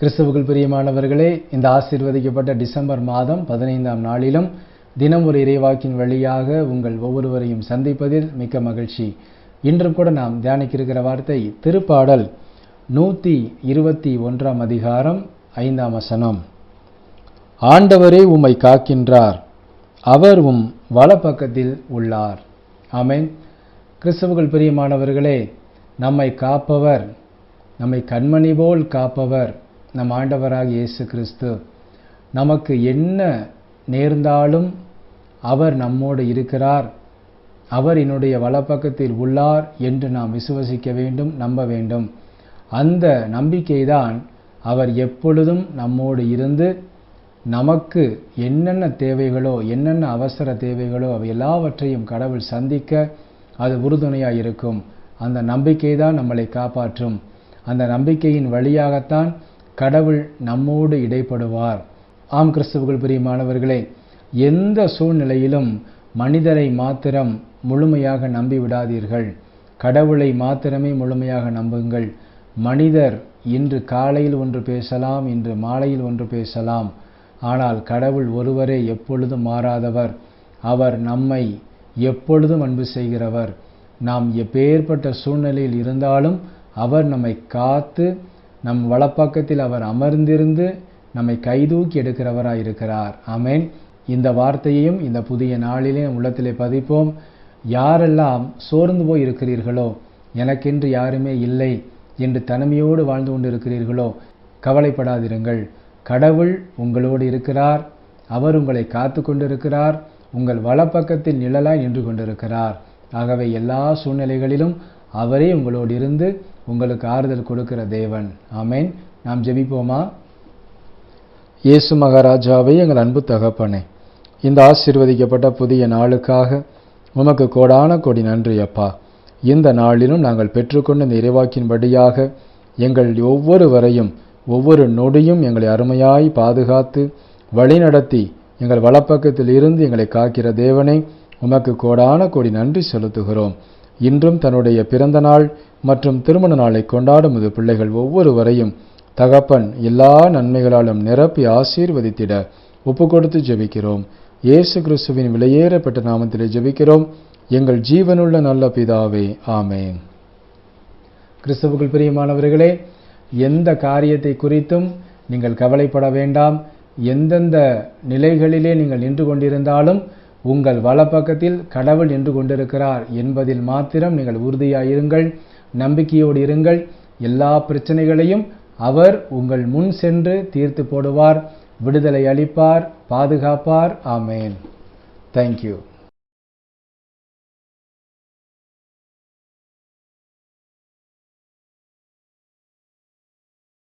கிறிஸ்துவுக்குள் பிரியமானவர்களே இந்த ஆசீர்வதிக்கப்பட்ட டிசம்பர் மாதம் பதினைந்தாம் நாளிலும் தினம் ஒரு இறைவாக்கின் வழியாக உங்கள் ஒவ்வொருவரையும் சந்திப்பதில் மிக்க மகிழ்ச்சி. இன்றும் கூட நாம் தியானிக்கிருக்கிற வார்த்தை திருப்பாடல் நூற்றி இருபத்தி ஒன்றாம் அதிகாரம் ஐந்தாம் வசனம். ஆண்டவரே உம்மை காக்கின்றார் அவர் உம் வலப்பக்கத்தில் உள்ளார். ஆமேன். கிறிஸ்துவுக்குள் பிரியமானவர்களே நம்மை காப்பவர் நம்மை கண்மணி போல் காப்பவர் நம் ஆண்டவராக இயேசு கிறிஸ்து நமக்கு என்ன நேர்ந்தாலும் அவர் நம்மோடு இருக்கிறார். அவர் என்னுடைய வலப்பக்கத்தில் உள்ளார் என்று நாம் விசுவசிக்க வேண்டும் நம்ப வேண்டும். அந்த நம்பிக்கைதான் அவர் எப்பொழுதும் நம்மோடு இருந்து நமக்கு என்னென்ன தேவைகளோ என்னென்ன அவசர தேவைகளோ அவை எல்லாவற்றையும் கடவுள் சந்திக்க அது உறுதுணையாக இருக்கும். அந்த நம்பிக்கை தான் நம்மளை காப்பாற்றும். அந்த நம்பிக்கையின் வழியாகத்தான் கடவுள் நம்மோடு இடைப்படுவார். ஆம் கிறிஸ்துவுக்குள் பிரியமானவர்களே எந்த சூழ்நிலையிலும் மனிதரை மாத்திரம் முழுமையாக நம்பி விடாதீர்கள் கடவுளை மாத்திரமே முழுமையாக நம்புங்கள். மனிதர் இன்று காலையில் ஒன்று பேசலாம் இன்று மாலையில் ஒன்று பேசலாம். ஆனால் கடவுள் ஒருவரே எப்பொழுதும் மாறாதவர். அவர் நம்மை எப்பொழுதும் அன்பு செய்கிறவர். நாம் எப்பேற்பட்ட சூழ்நிலையில் இருந்தாலும் அவர் நம்மை காத்து நம் வலப்பக்கத்தில் அவர் அமர்ந்திருந்து நம்மை கைதூக்கி எடுக்கிறவராய் இருக்கிறார். ஆமேன். இந்த வார்த்தையையும் இந்த புதிய நாளிலே உள்ளத்திலே பதிப்போம். யாரெல்லாம் சோர்ந்து போய் இருக்கிறீர்களோ எனக்கென்று யாருமே இல்லை என்று தனிமையோடு வாழ்ந்து கொண்டிருக்கிறீர்களோ கவலைப்படாதிருங்கள். கடவுள் உங்களோடு இருக்கிறார். அவர் உங்களை காத்து கொண்டிருக்கிறார். உங்கள் வலப்பக்கத்தில் நிழலாய் நின்று கொண்டிருக்கிறார். ஆகவே எல்லா சூழ்நிலைகளிலும் அவரே உங்களோடு இருந்து உங்களுக்கு ஆறுதல் கொடுக்கிற தேவன். ஆமேன். நாம் ஜெபிப்போமா? இயேசு மகாராஜாவை எங்கள் அன்பு தகப்பனே இந்த ஆசீர்வதிக்கப்பட்ட புதிய நாளுக்காக உமக்கு கோடான கோடி நன்றி அப்பா. இந்த நாளிலும் நாங்கள் பெற்றுக்கொண்ட இந்த இறைவாக்கின்படியாக எங்கள் ஒவ்வொருவரையும் ஒவ்வொரு நொடியும் எங்களை அருமையாய் பாதுகாத்து வழிநடத்தி எங்கள் வலப்பக்கத்தில் இருந்து எங்களை காக்கிற தேவனை உமக்கு கோடான கோடி நன்றி செலுத்துகிறோம். இன்றும் தன்னுடைய பிறந்த நாள் மற்றும் திருமண நாளை கொண்டாடும் இது பிள்ளைகள் ஒவ்வொருவரையும் தகப்பன் எல்லா நன்மைகளாலும் நிரப்பி ஆசீர்வதித்திட ஒப்பு கொடுத்து ஜெபிக்கிறோம். இயேசு கிறிஸ்துவின் விலையேறப்பட்ட நாமத்திலே ஜெபிக்கிறோம். எங்கள் ஜீவனுள்ள நல்ல பிதாவே ஆமேன். கிறிஸ்துவுக்குள் பிரியமானவர்களே எந்த காரியத்தை குறித்தும் நீங்கள் கவலைப்பட வேண்டாம். எந்தெந்த நிலைகளிலே நீங்கள் நின்று கொண்டிருந்தாலும் உங்கள் வலப்பக்கத்தில் கடவுள் நின்று கொண்டிருக்கிறார் என்பதில் மாத்திரம் நீங்கள் உறுதியாயிருங்கள் நம்பிக்கையோடு இருங்கள். எல்லா பிரச்சனைகளையும் அவர் உங்கள் முன் சென்று தீர்த்து போடுவார். விடுதலை அளிப்பார் பாதுகாப்பார். ஆமேன். தேங்க்யூ